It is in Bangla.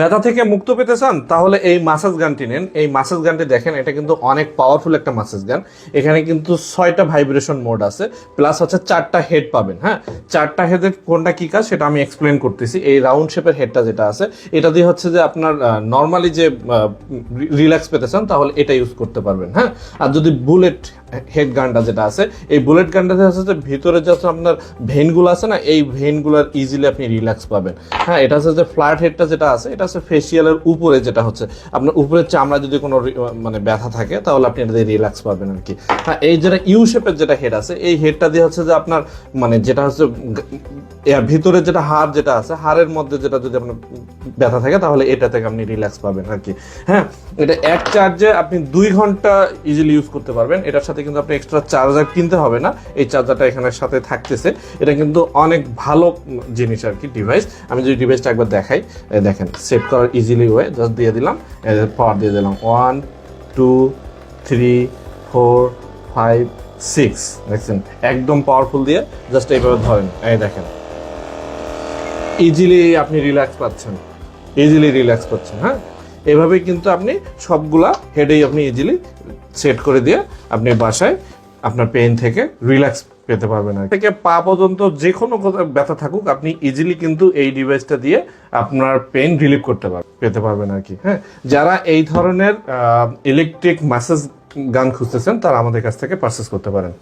ব্যথা থেকে মুক্ত পেতে চান, তাহলে এই মাসাজ গানটি নেন। এই মাসাজ গানটি দেখেন, এটা কিন্তু অনেক পাওয়ারফুল একটা মাসাজ গান। এখানে কিন্তু ছয়টা ভাইব্রেশন মোড আছে প্লাস হচ্ছে চারটা হেড পাবেন হ্যাঁ? চারটা হেডের কোনটা কি কাজ, সেটা আমি এক্সপ্লেন করতেছি। এই রাউন্ড শেপের হেডটা যেটা আছে, এটা দিয়ে হচ্ছে যে আপনার নর্মালি যে রিল্যাক্স পেতে চান, তাহলে এটা ইউজ করতে পারবেন হ্যাঁ? আর যদি বুলেট হেড গানটা যেটা আছে, এই বুলেট গানটাতে হচ্ছে যে ভিতরে যে আপনার ভেনগুলো আছে না, এই ভেনগুলোর ইজিলি আপনি রিল্যাক্স পাবেন। হ্যাঁ এটা হচ্ছে যে ফ্ল্যাট হেডটা যেটা আছে, এটা হচ্ছে ফেসিয়ালের উপরে যেটা হচ্ছে, আপনার উপরের চামড়া যদি কোনো মানে ব্যথা থাকে, তাহলে আপনি এটা দিয়ে রিল্যাক্স পাবেন আর কি হ্যাঁ এই যেটা ইউ শেপের যেটা হেড আছে, এই হেডটা দিয়ে হচ্ছে যে আপনার মানে যেটা হচ্ছে ভিতরে যেটা হাড় যেটা আছে, হাড়ের মধ্যে যেটা যদি আপনার ব্যথা থাকে, তাহলে এটা থেকে আপনি রিল্যাক্স পাবেন আর কি হ্যাঁ এটা এক চার্জে আপনি দুই ঘণ্টা ইজিলি ইউজ করতে পারবেন। এটার সাথে কিন্তু আপনি এক্সট্রা চার্জার কিনতে হবে না। এই চার্জারটা এখানে সাথে থাকতেছে। এটা কিন্তু অনেক ভালো জিনিস আর কি ডিভাইস আমি যদি ডিভাইসটা একবার দেখাই দেখেন সেট করার ইজিলি ওয়ে জাস্ট দিয়ে দিলাম এদের পাওয়ার দিয়ে দিলাম। One two three four five six দেখছেন? একদম পাওয়ারফুল দিয়ে জাস্ট এইভাবে ধরেন। এই দেখেন। ইজিলি আপনি রিল্যাক্স পাচ্ছেন। ইজিলি রিল্যাক্স পাচ্ছেন হ্যাঁ? এভাবে কিন্তু আপনি সবগুলা হেডেই আপনি ইজিলি সেট করে দিয়ে আপনি বাসায় আপনার পেন থেকে রিল্যাক্স পেতে পারবেন থেকে পা পর্যন্ত যে কোনো ব্যথা থাকুক, আপনি ইজিলি কিন্তু এই ডিভাইসটা দিয়ে আপনার পেন রিলিভ করতে পারবেন, পেতে পারবেন আর কি হ্যাঁ? যারা এই ধরনের ইলেকট্রিক মাসেজ গান খুঁজতেছেন, তারা আমাদের কাছ থেকে পারচেস করতে পারেন।